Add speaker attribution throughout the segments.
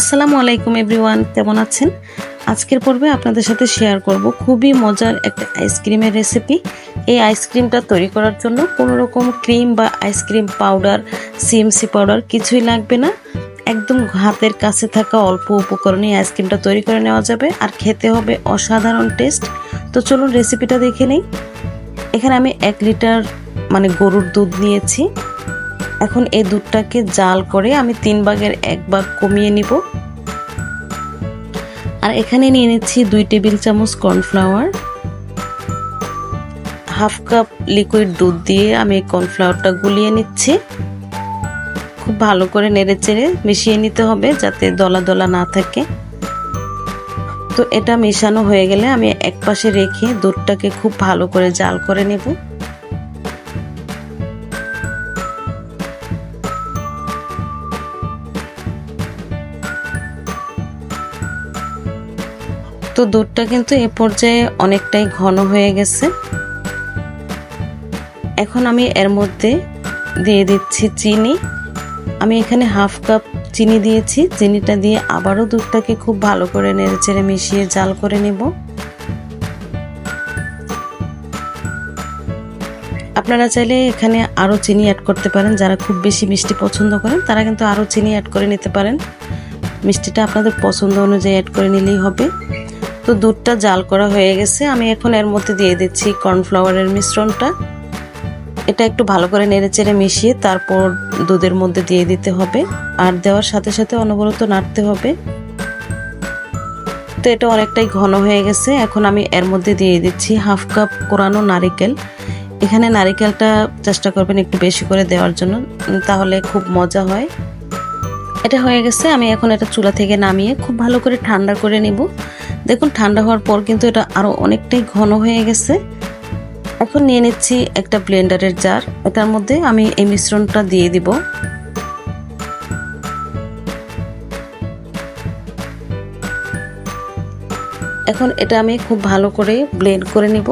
Speaker 1: আসসালামু আলাইকুম এভরিওয়ান, কেমন আছেন? আজকের পর্বে আপনাদের সাথে শেয়ার করব খুবই মজার একটা আইসক্রিমের রেসিপি। এই আইসক্রিমটা তৈরি করার জন্য কোনো রকম ক্রিম বা আইসক্রিম পাউডার সিএমসি পাউডার কিছুই লাগবে না। একদম হাতের কাছে থাকা অল্প উপকরণে আইসক্রিমটা তৈরি করে নেওয়া যাবে আর খেতে হবে অসাধারণ টেস্ট। তো চলুন রেসিপিটা দেখে নেই। এখানে আমি এক লিটার মানে গরুর দুধ নিয়েছি। এখন এই দুধটাকে জাল করে আমি তিন ভাগের এক ভাগ কমিয়ে নিব। আর এখানে নিয়ে নিচ্ছি দুই টেবিল চামচ কর্নফ্লাওয়ার। হাফ কাপ লিকুইড দুধ দিয়ে আমি কর্নফ্লাওয়ারটা গুলিয়ে নিচ্ছি। খুব ভালো করে নেড়ে চেড়ে মিশিয়ে নিতে হবে যাতে দলা দলা না থাকে। তো এটা মেশানো হয়ে গেলে আমি এক পাশে রেখে দুধটাকে খুব ভালো করে জাল করে নেব। তো দুধটা কিন্তু এ পর্যায়ে অনেকটাই ঘন হয়ে গেছে। এখন আমি এর মধ্যে দিয়ে দিচ্ছি চিনি। আমি এখানে হাফ কাপ চিনি দিয়েছি। চিনিটা দিয়ে আবারও দুধটাকে খুব ভালো করে নেড়ে চেড়ে মিশিয়ে জাল করে নেব। আপনারা চাইলে এখানে আরও চিনি অ্যাড করতে পারেন। যারা খুব বেশি মিষ্টি পছন্দ করেন, তারা কিন্তু আরও চিনি অ্যাড করে নিতে পারেন। মিষ্টিটা আপনাদের পছন্দ অনুযায়ী অ্যাড করে নিলেই হবে। তো দুধটা জাল করা হয়ে গেছে। আমি এখন এর মধ্যে দিয়ে দিচ্ছি কর্নফ্লাওয়ারের মিশ্রণটা। এটা একটু ভালো করে নেড়ে চেড়ে মিশিয়ে তারপর দুধের মধ্যে দিয়ে দিতে হবে। আর দেওয়ার সাথে সাথে অনবরত নাড়তে হবে। তো এটা অনেকটাই ঘন হয়ে গেছে। এখন আমি এর মধ্যে দিয়ে দিচ্ছি হাফ কাপ কোরানো নারিকেল। এখানে নারিকেলটা চেষ্টা করবেন একটু বেশি করে দেওয়ার জন্য, তাহলে খুব মজা হয়। এটা হয়ে গেছে। আমি এখন এটা চুলা থেকে নামিয়ে খুব ভালো করে ঠান্ডা করে নিব। দেখুন, ঠান্ডা হওয়ার পর কিন্তু এটা আরও অনেকটাই ঘন হয়ে গেছে। এখন নিয়ে নিচ্ছি একটা ব্লেন্ডারের জার। এটার মধ্যে আমি এই মিশ্রণটা দিয়ে দিব। এখন এটা আমি খুব ভালো করে ব্লেন্ড করে নিব।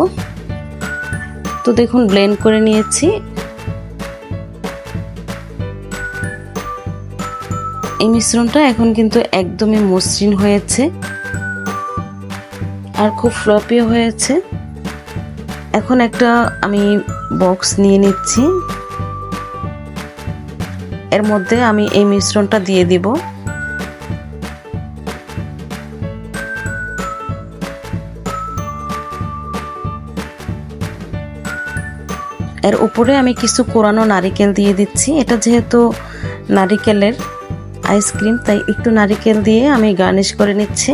Speaker 1: তো দেখুন, ব্লেন্ড করে নিয়েছি। এই মিশ্রণটা এখন কিন্তু একদমই মসৃণ হয়েছে। আর খুব ফ্লপিও হয়েছে। এখন একটা আমি বক্স নিয়ে নিচ্ছি। এর মধ্যে আমি এই মিশ্রণটা দিয়ে দিব। এর উপরে আমি কিছু কোরানো নারিকেল দিয়ে দিচ্ছি। এটা যেহেতু নারিকেলের আইসক্রিম তাই একটু নারিকেল দিয়ে আমি গার্নিশ করে নিচ্ছি।